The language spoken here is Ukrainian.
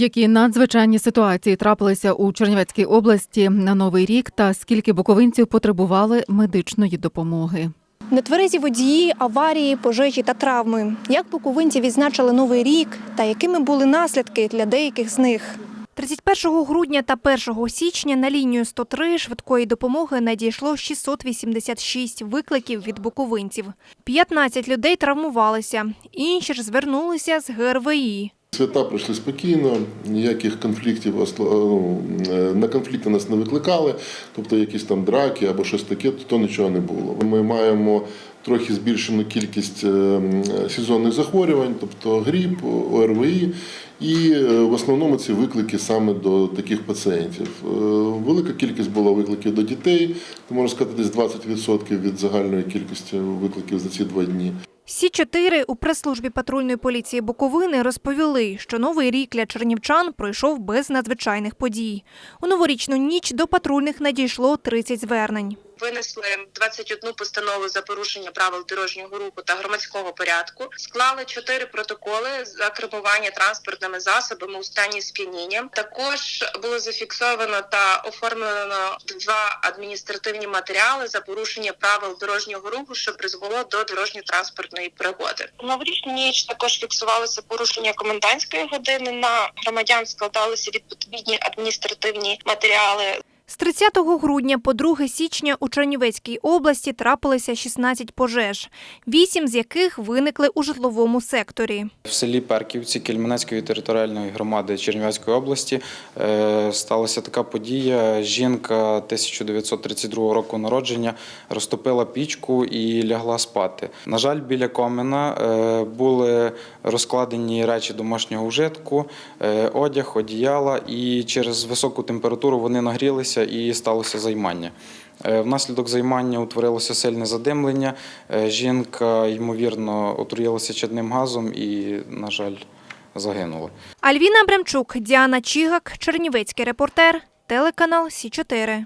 Які надзвичайні ситуації трапилися у Чернівецькій області на новий рік, та скільки буковинців потребували медичної допомоги? Нетверезі водії, аварії, пожежі та травми. Як буковинці відзначили новий рік та якими були наслідки для деяких з них? 31 грудня та 1 січня на лінію 103 швидкої допомоги надійшло 686 викликів від буковинців. 15 людей травмувалися, інші ж звернулися з ГРВІ. Свята пройшли спокійно, ніяких конфліктів ну, е, на конфлікти нас не викликали, тобто якісь там драки або щось таке, то нічого не було. Ми маємо трохи збільшену кількість е, сезонних захворювань, тобто гріп, ОРВІ, і е, в основному ці виклики саме до таких пацієнтів. Велика кількість була викликів до дітей, можна сказати, десь 20% від загальної кількості викликів за ці два дні. Сі 4 у прес-службі патрульної поліції Буковини розповіли, що новий рік для чернівчан пройшов без надзвичайних подій. У новорічну ніч до патрульних надійшло 30 звернень. Винесли 21 постанову за порушення правил дорожнього руху та громадського порядку, склали 4 протоколи за кермування транспортними засобами у стані сп'яніння. Також було зафіксовано та оформлено два адміністративні матеріали за порушення правил дорожнього руху, що призвело до дорожньо-транспортної пригоди. Новорічну ніч також фіксувалося порушення комендантської години. На громадян складалися відповідні адміністративні матеріали З 30 грудня по 2 січня у Чернівецькій області трапилися 16 пожеж, 8 з яких виникли у житловому секторі. В селі Перківці Кельменецької територіальної громади Чернівецької області е, сталася така подія. Жінка 1932 року народження розтопила пічку і лягла спати. На жаль, біля комина е, були розкладені речі домашнього вжитку, е, одяг, одіяла, і через високу температуру вони нагрілися і сталося займання. Е, Внаслідок займання утворилося сильне задимлення. Е, Жінка, ймовірно, отруїлася чадним газом і, на жаль, загинула. Альвіна Бремчук, Діана Чігак, Чернівецький репортер, телеканал Сі 4